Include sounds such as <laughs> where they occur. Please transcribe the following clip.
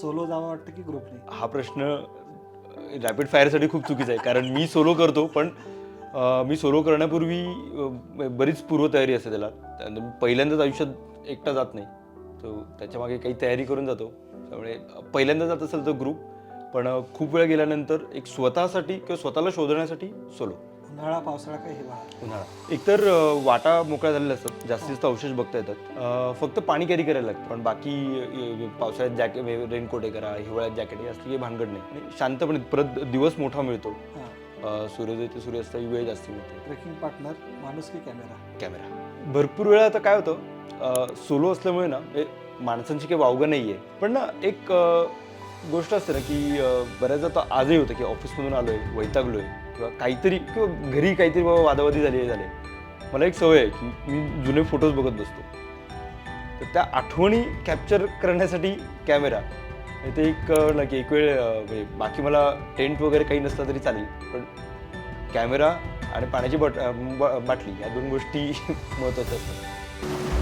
Solo जावं वाटतं की ग्रुपने? हा प्रश्न रॅपिड फायरसाठी खूप चुकीचा आहे. कारण मी सोलो करतो पण मी सोलो करण्यापूर्वी बरीच पूर्वतयारी असते त्याला. त्यानंतर पहिल्यांदाच आयुष्यात एकटा जात नाही. तो त्याच्यामागे काही तयारी करून जातो. त्यामुळे पहिल्यांदा जात असेल तर ग्रुप पण खूप वेळ गेल्यानंतर एक स्वतःसाठी किंवा स्वतःला शोधण्यासाठी सोलो. उन्हाळा पावसाळा काय हिवाळा. उन्हाळा. एकतर अं, वाटा मोकळ्या झालेल्या असतात. जास्तीत जास्त अवशेष बघता येतात. अं, फक्त पाणी कॅरी करायला लागतं. पण बाकी अं, पावसाळ्यात जॅकेट रेनकोट हे करा हिवाळ्यात जॅकेट हे असली काही भानगड नाही. आणि शांतपणे परत दिवस मोठा मिळतो. हां. अं, सूर्योदय ते सूर्यास्ताची वेळ जास्ती मिळते. ट्रेकिंग पार्टनर माणूस की कॅमेरा कॅमेरा भरपूर वेळा आता काय होतं सोलो असल्यामुळे ना माणसांची काही वावगं नाही आहे पण ना एक अं, गोष्ट असते ना की अं, बऱ्याचदा आता आजही होतं की ऑफिसमधून आलोय वैतागलोय. किंवा काहीतरी किंवा घरी काहीतरी बाबा वादावादी झाली हे झाले मला एक सवय आहे की मी जुने फोटोज बघत बसतो. तर त्या आठवणी कॅप्चर करण्यासाठी कॅमेरा ते एक ना की एक वेळ म्हणजे बाकी मला टेंट वगैरे काही नसला तरी चालेल. पण कॅमेरा आणि पाण्याची बट ब- बाटली या दोन गोष्टी <laughs> महत्त्वाच्या असतात.